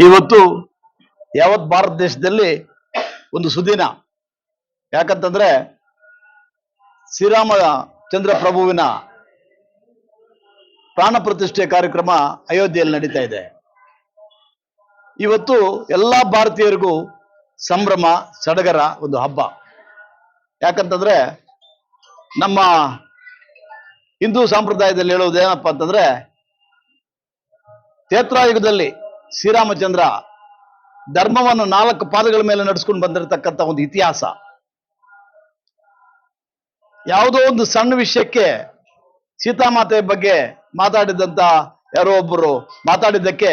ಇವತ್ತು ಯಾವತ್ ಭಾರತ ದೇಶದಲ್ಲಿ ಒಂದು ಸುದಿನ. ಯಾಕಂತಂದ್ರೆ ಶ್ರೀರಾಮ ಚಂದ್ರ ಪ್ರಭುವಿನ ಪ್ರಾಣ ಪ್ರತಿಷ್ಠೆ ಕಾರ್ಯಕ್ರಮ ಅಯೋಧ್ಯೆಯಲ್ಲಿ ನಡೀತಾ ಇದೆ. ಇವತ್ತು ಎಲ್ಲಾ ಭಾರತೀಯರಿಗೂ ಸಂಭ್ರಮ, ಸಡಗರ ಒಂದು ಹಬ್ಬ. ಯಾಕಂತಂದ್ರೆ ನಮ್ಮ ಹಿಂದೂ ಸಂಪ್ರದಾಯದಲ್ಲಿ ಹೇಳೋದು ಏನಪ್ಪಾ ಅಂತಂದ್ರೆ, ಕ್ಷೇತ್ರಾಯುಗದಲ್ಲಿ ಶ್ರೀರಾಮಚಂದ್ರ ಧರ್ಮವನ್ನು ನಾಲ್ಕು ಪಾದಗಳ ಮೇಲೆ ನಡೆಸ್ಕೊಂಡು ಬಂದಿರತಕ್ಕಂತ ಒಂದು ಇತಿಹಾಸ. ಯಾವುದೋ ಒಂದು ಸಣ್ಣ ವಿಷಯಕ್ಕೆ ಸೀತಾಮಾತೆ ಬಗ್ಗೆ ಮಾತಾಡಿದಂತ ಯಾರೋ ಒಬ್ಬರು ಮಾತಾಡಿದ್ದಕ್ಕೆ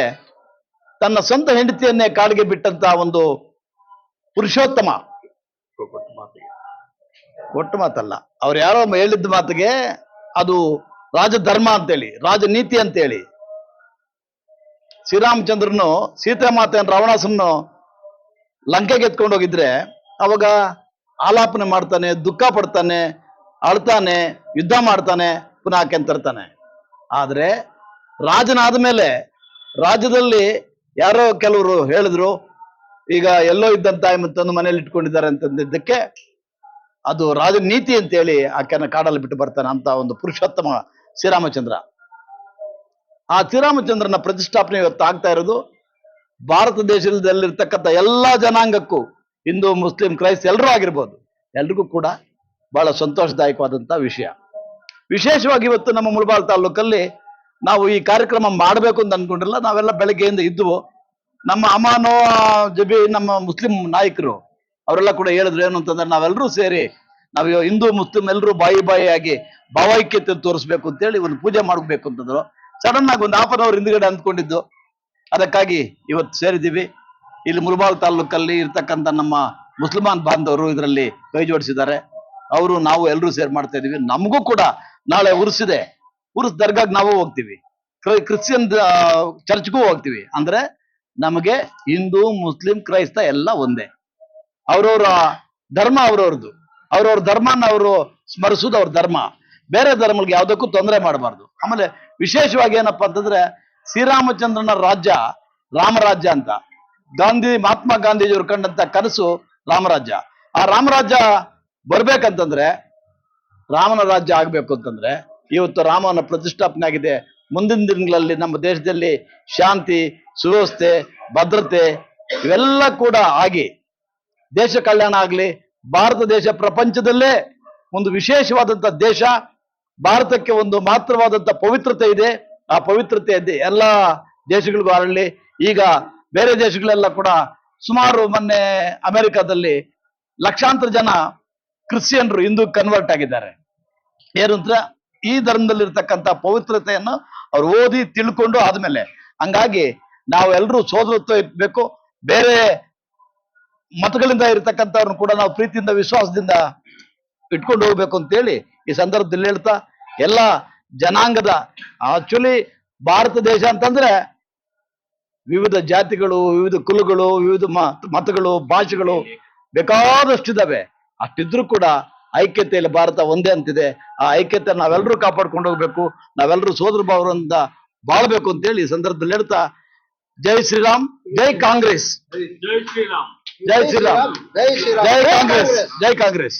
ತನ್ನ ಸ್ವಂತ ಹೆಂಡತಿಯನ್ನೇ ಕಾಡಿಗೆ ಬಿಟ್ಟಂತ ಒಂದು ಪುರುಷೋತ್ತಮ. ಒಟ್ಟು ಮಾತಲ್ಲ. ಅವ್ರು ಯಾರೋ ಹೇಳಿದ್ದ ಮಾತಿಗೆ ಅದು ರಾಜಧರ್ಮ ಅಂತೇಳಿ, ರಾಜನೀತಿ ಅಂತೇಳಿ. ಶ್ರೀರಾಮಚಂದ್ರನು ಸೀತಾಮಾತೆಯನ್ನು ರಾವಣಾಸನ್ನು ಲಂಕೆಗೆ ಎತ್ಕೊಂಡು ಹೋಗಿದ್ರೆ ಅವಾಗ ಆಲಾಪನೆ ಮಾಡ್ತಾನೆ, ದುಃಖ ಪಡ್ತಾನೆ, ಅಳ್ತಾನೆ, ಯುದ್ಧ ಮಾಡ್ತಾನೆ, ಪುನಃ ಕೆಂತರ್ತಾನೆ. ಆದರೆ ರಾಜನಾದ ಮೇಲೆ ರಾಜ್ಯದಲ್ಲಿ ಯಾರೋ ಕೆಲವರು ಹೇಳಿದ್ರು, ಈಗ ಎಲ್ಲೋ ಇದ್ದಂತ ತಂದು ಮನೇಲಿ ಇಟ್ಕೊಂಡಿದ್ದಾರೆ ಅಂತಂದಿದ್ದಕ್ಕೆ ಅದು ರಾಜನೀತಿ ಅಂತೇಳಿ ಆಕೆನ ಕಾಡಲ್ಲಿ ಬಿಟ್ಟು ಬರ್ತಾನೆ ಅಂತ ಒಂದು ಪುರುಷೋತ್ತಮ ಶ್ರೀರಾಮಚಂದ್ರ. ಆ ಶ್ರೀರಾಮಚಂದ್ರನ ಪ್ರತಿಷ್ಠಾಪನೆ ಇವತ್ತು ಆಗ್ತಾ ಇರೋದು. ಭಾರತ ದೇಶದಲ್ಲಿರ್ತಕ್ಕಂಥ ಎಲ್ಲ ಜನಾಂಗಕ್ಕೂ ಹಿಂದೂ, ಮುಸ್ಲಿಂ, ಕ್ರೈಸ್ತ ಎಲ್ಲರೂ ಆಗಿರ್ಬೋದು. ಎಲ್ರಿಗೂ ಕೂಡ ಬಹಳ ಸಂತೋಷದಾಯಕವಾದಂಥ ವಿಷಯ. ವಿಶೇಷವಾಗಿ ಇವತ್ತು ನಮ್ಮ ಮುಳಬಾಲ್ ತಾಲೂಕಲ್ಲಿ ನಾವು ಈ ಕಾರ್ಯಕ್ರಮ ಮಾಡಬೇಕು ಅಂತ ಅನ್ಕೊಂಡಿಲ್ಲ ನಾವೆಲ್ಲ ಬೆಳಗ್ಗೆಯಿಂದ ಇದ್ವು ನಮ್ಮ ಅಮಾನೋ ಜಬಿ, ನಮ್ಮ ಮುಸ್ಲಿಂ ನಾಯಕರು ಅವರೆಲ್ಲ ಕೂಡ ಹೇಳಿದ್ರು ಏನು ಅಂತಂದ್ರೆ ನಾವೆಲ್ಲರೂ ಸೇರಿ ನಾವು ಹಿಂದೂ, ಮುಸ್ಲಿಂ ಎಲ್ಲರೂ ಬಾಯಿ ಬಾಯಿಯಾಗಿ ಭಾವೈಕ್ಯತೆ ತೋರಿಸ್ಬೇಕು ಅಂತೇಳಿ ಒಂದು ಪೂಜೆ ಮಾಡಬೇಕು ಅಂತಂದ್ರು. ಸಡನ್ ಆಗಿ ಒಂದು ಹಾಫ್ ಅನ್ ಅವರ್ ಹಿಂದ್ಗಡೆ ಅಂದ್ಕೊಂಡಿದ್ದು. ಅದಕ್ಕಾಗಿ ಇವತ್ತು ಸೇರಿದ್ದೀವಿ. ಇಲ್ಲಿ ಮುಲ್ಬಾಲ್ ತಾಲೂಕಲ್ಲಿ ಇರ್ತಕ್ಕಂಥ ನಮ್ಮ ಮುಸ್ಲಿಮಾನ್ ಬಾಂಧವರು ಇದರಲ್ಲಿ ಕೈ ಜೋಡಿಸಿದ್ದಾರೆ ಅವರು, ನಾವು ಎಲ್ಲರೂ ಸೇರ್ ಮಾಡ್ತಾ ಇದೀವಿ. ನಮಗೂ ಕೂಡ ನಾಳೆ ಉರ್ಸಿದೆ. ಉರ್ಸ್ ದರ್ಗಾಗ್ ನಾವು ಹೋಗ್ತೀವಿ. ಕ್ರೈ- ಕ್ರಿಶ್ಚಿಯನ್ ಚರ್ಚ್ಗೂ ಹೋಗ್ತೀವಿ. ಅಂದ್ರೆ ನಮಗೆ ಹಿಂದೂ, ಮುಸ್ಲಿಂ, ಕ್ರೈಸ್ತ ಎಲ್ಲ ಒಂದೇ. ಅವ್ರವ್ರ ಧರ್ಮ ಅವ್ರವ್ರದ್ದು. ಅವ್ರವ್ರ ಧರ್ಮನ ಅವರು ಸ್ಮರಿಸೋದು ಅವ್ರ ಧರ್ಮ. ಬೇರೆ ಧರ್ಮಗಳಿಗೆ ಯಾವುದಕ್ಕೂ ತೊಂದರೆ ಮಾಡಬಾರ್ದು. ಆಮೇಲೆ ವಿಶೇಷವಾಗಿ ಏನಪ್ಪ ಅಂತಂದ್ರೆ ಶ್ರೀರಾಮಚಂದ್ರನ ರಾಜ್ಯ ರಾಮರಾಜ್ಯ ಅಂತ. ಗಾಂಧಿ, ಮಹಾತ್ಮ ಗಾಂಧೀಜಿಯವರು ಕಂಡಂತ ಕನಸು ರಾಮರಾಜ್ಯ. ಆ ರಾಮರಾಜ್ಯ ಬರ್ಬೇಕಂತಂದ್ರೆ ರಾಮನ ರಾಜ್ಯ ಆಗ್ಬೇಕು ಅಂತಂದ್ರೆ ಇವತ್ತು ರಾಮನ ಪ್ರತಿಷ್ಠಾಪನೆ ಆಗಿದೆ. ಮುಂದಿನ ದಿನಗಳಲ್ಲಿ ನಮ್ಮ ದೇಶದಲ್ಲಿ ಶಾಂತಿ, ಸುವ್ಯವಸ್ಥೆ, ಭದ್ರತೆ ಇವೆಲ್ಲ ಕೂಡ ಆಗಿ ದೇಶ ಕಲ್ಯಾಣ ಆಗಲಿ, ಭಾರತ ದೇಶ ಪ್ರಪಂಚದಲ್ಲೇ ಒಂದು ವಿಶೇಷವಾದಂತ ದೇಶ ಭಾರತಕ್ಕೆ ಒಂದು ಮಾತ್ರವಾದಂತ ಪವಿತ್ರತೆ ಇದೆ. ಆ ಪವಿತ್ರತೆ ಎಲ್ಲ ದೇಶಗಳಿಗೂ ಹರಡಲಿ ಈಗ ಬೇರೆ ದೇಶಗಳೆಲ್ಲ ಕೂಡ ಸುಮಾರು ಮೊನ್ನೆ ಅಮೆರಿಕದಲ್ಲಿ ಲಕ್ಷಾಂತರ ಜನ ಕ್ರಿಶ್ಚಿಯನ್ರು ಹಿಂದೂ ಕನ್ವರ್ಟ್ ಆಗಿದ್ದಾರೆ. ಏನು ಅಂದ್ರೆ ಈ ಧರ್ಮದಲ್ಲಿರ್ತಕ್ಕಂಥ ಪವಿತ್ರತೆಯನ್ನು ಅವ್ರು ಓದಿ ತಿಳ್ಕೊಂಡು ಆದ್ಮೇಲೆ ಹಂಗಾಗಿ ನಾವೆಲ್ಲರೂ ಸೋದರತ್ವ ಇರ್ಬೇಕು ಬೇರೆ ಮತಗಳಿಂದ ಇರತಕ್ಕಂಥವ್ರನ್ನ ಕೂಡ ನಾವು ಪ್ರೀತಿಯಿಂದ, ವಿಶ್ವಾಸದಿಂದ ಇಟ್ಕೊಂಡು ಹೋಗ್ಬೇಕು ಅಂತೇಳಿ ಈ ಸಂದರ್ಭದಲ್ಲಿ ಹೇಳ್ತಾ ಎಲ್ಲ ಜನಾಂಗದ ಆಕ್ಚುಲಿ ಭಾರತ ದೇಶ ಅಂತಂದ್ರೆ ವಿವಿಧ ಜಾತಿಗಳು ವಿವಿಧ ಕುಲಗಳು ವಿವಿಧ ಮತಗಳು ಭಾಷೆಗಳು ಬೇಕಾದಷ್ಟಿದಾವೆ ಅಷ್ಟಿದ್ರು ಕೂಡ ಐಕ್ಯತೆಯಲ್ಲಿ ಭಾರತ ಒಂದೇ ಅಂತಿದೆ. ಆ ಐಕ್ಯತೆ ನಾವೆಲ್ಲರೂ ಕಾಪಾಡ್ಕೊಂಡು ಹೋಗ್ಬೇಕು. ನಾವೆಲ್ಲರೂ ಸೋದರ ಭಾವರಿಂದ ಬಾಳ್ಬೇಕು ಅಂತೇಳಿ ಈ ಸಂದರ್ಭದಲ್ಲಿ ಹೇಳ್ತಾ ಜೈ ಶ್ರೀರಾಮ್ ಜೈ ಕಾಂಗ್ರೆಸ್. ಜೈ ಶ್ರೀರಾಮ್. ಜೈ ಶ್ರೀರಾಮ್. ಜೈ ಶ್ರೀರಾಮ್. ಜೈ ಕಾಂಗ್ರೆಸ್. ಜೈ ಕಾಂಗ್ರೆಸ್.